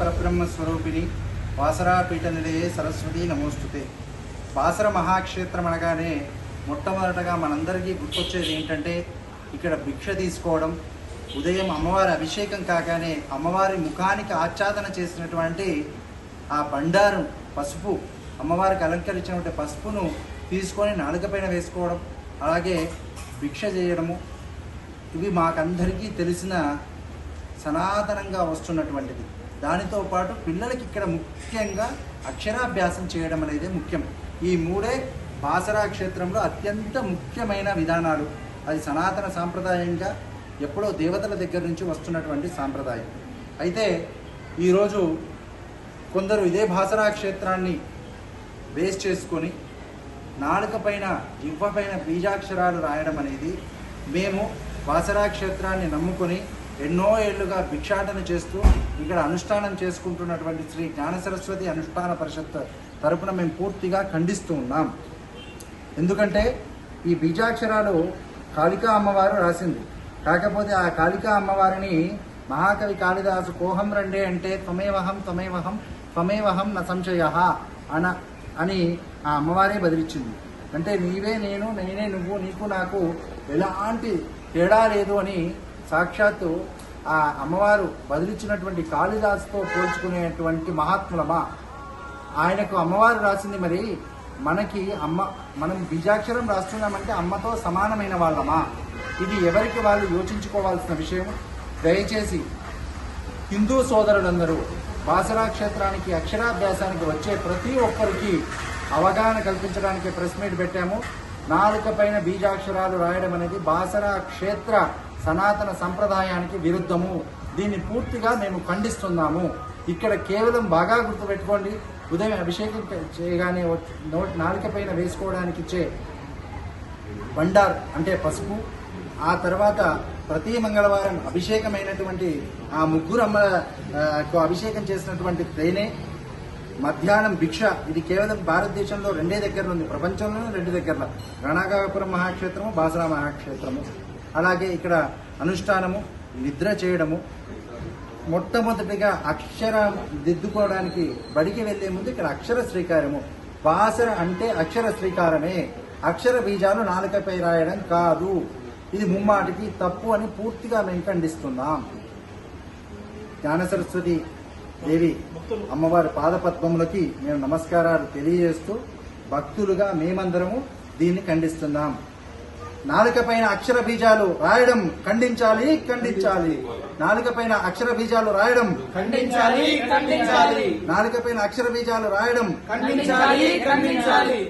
పరబ్రహ్మ స్వరూపిణి వాసరాపీఠ నిలయే సరస్వతి నమోస్తుతే. బాసర మహాక్షేత్రం అనగానే మొట్టమొదటగా మనందరికీ గుర్తొచ్చేది ఏంటంటే ఇక్కడ భిక్ష తీసుకోవడం ఉదయం అమ్మవారి అభిషేకం కాగానే అమ్మవారి ముఖానికి ఆచ్ఛాదన చేసినటువంటి ఆ బండారం పసుపు అమ్మవారికి అలంకరించినటువంటి పసుపును తీసుకొని నాలుకపైన వేసుకోవడం అలాగే భిక్ష చేయడము ఇవి మాకందరికీ తెలిసిన సనాతనంగా వస్తున్నటువంటిది. దానితో పాటు పిల్లలకి ఇక్కడ ముఖ్యంగా అక్షరాభ్యాసం చేయడం అనేది ముఖ్యం. ఈ మూడే బాసరా క్షేత్రంలో అత్యంత ముఖ్యమైన విధానాలు. అది సనాతన సాంప్రదాయంగా ఎప్పుడో దేవతల దగ్గర నుంచి వస్తున్నటువంటి సాంప్రదాయం. అయితే ఈరోజు కొందరు ఇదే బాసరా క్షేత్రాన్ని వేస్ట్ చేసుకొని నాలుక పైన జివ్వ పైన బీజాక్షరాలు రాయడం అనేది మేము భాసరా క్షేత్రాన్ని నమ్ముకొని ఎన్నో ఏళ్ళుగా భిక్షాటన చేస్తూ ఇక్కడ అనుష్ఠానం చేసుకుంటున్నటువంటి శ్రీ జ్ఞాన సరస్వతి అనుష్ఠాన పరిషత్ తరపున మేము పూర్తిగా ఖండిస్తూ ఉన్నాం. ఎందుకంటే ఈ బీజాక్షరాలు కాళికా అమ్మవారు రాసింది. కాకపోతే ఆ కాళికా అమ్మవారిని మహాకవి కాళిదాసు కోహం రండే అంటే త్వమేవహం త్వమేవహం త్వమేవహం న సంశయ అన అని ఆ అమ్మవారే బదిలిచ్చింది. అంటే నీవే నేను నేనే నువ్వు నీకు నాకు ఎలాంటి తేడా లేదు అని సాక్షాత్తు ఆ అమ్మవారు బదిలిచ్చినటువంటి కాళిదాసుతో పోల్చుకునేటువంటి మహాత్ములమా? ఆయనకు అమ్మవారు రాసింది మరి మనకి అమ్మ మనం బీజాక్షరం రాస్తున్నామంటే అమ్మతో సమానమైన వాళ్ళమా? ఇది ఎవరికి వాళ్ళు యోచించుకోవాల్సిన విషయం దయచేసి హిందూ సోదరులందరూ బాసరా క్షేత్రానికి అక్షరాభ్యాసానికి వచ్చే ప్రతి ఒక్కరికి అవగాహన కల్పించడానికి ప్రెస్ మీట్ పెట్టాము. నాలుక పైన బీజాక్షరాలు రాయడం అనేది బాసరా క్షేత్ర సనాతన సంప్రదాయానికి విరుద్ధము. దీన్ని పూర్తిగా మేము ఖండిస్తున్నాము. ఇక్కడ కేవలం బాగా గుర్తుపెట్టుకోండి. ఉదయం అభిషేకం చేయగానే నోటి నాలుక పైన వేసుకోవడానికి ఇచ్చే బండార్ అంటే పసుపు. ఆ తర్వాత ప్రతి మంగళవారం అభిషేకమైనటువంటి ఆ ముగ్గురు అమ్మలకు అభిషేకం చేసినటువంటి తేనె. మధ్యాహ్నం భిక్ష. ఇది కేవలం భారతదేశంలో రెండే దగ్గర ఉంది. ప్రపంచంలోనే రెండు దగ్గరలో. రణాగాపురం మహాక్షేత్రము బాసరా మహాక్షేత్రము. అలాగే ఇక్కడ అనుష్ఠానము నిద్ర చేయడము మొట్టమొదటిగా అక్షరం దిద్దుకోవడానికి బడికి వెళ్ళే ముందు ఇక్కడ అక్షర శ్రీకారము. బాసర అంటే అక్షర శ్రీకారమే. అక్షర బీజాలు నాలుకపై రాయడం కాదు. ఇది ముమ్మాటికి తప్పు అని పూర్తిగా మేము ఖండిస్తున్నాం. జ్ఞాన సరస్వతి దేవి అమ్మవారి పాదపద్మములకి మేము నమస్కారాలు తెలియజేస్తూ భక్తులుగా మేమందరము దీన్ని ఖండిస్తున్నాం. నాలుక పైన అక్షర బీజాలు రాయడం ఖండించాలి ఖండించాలి. నాలుక పైన అక్షర బీజాలు రాయడం ఖండించాలి ఖండించాలి. నాలుక పైన అక్షర బీజాలు రాయడం ఖండించాలి ఖండించాలి.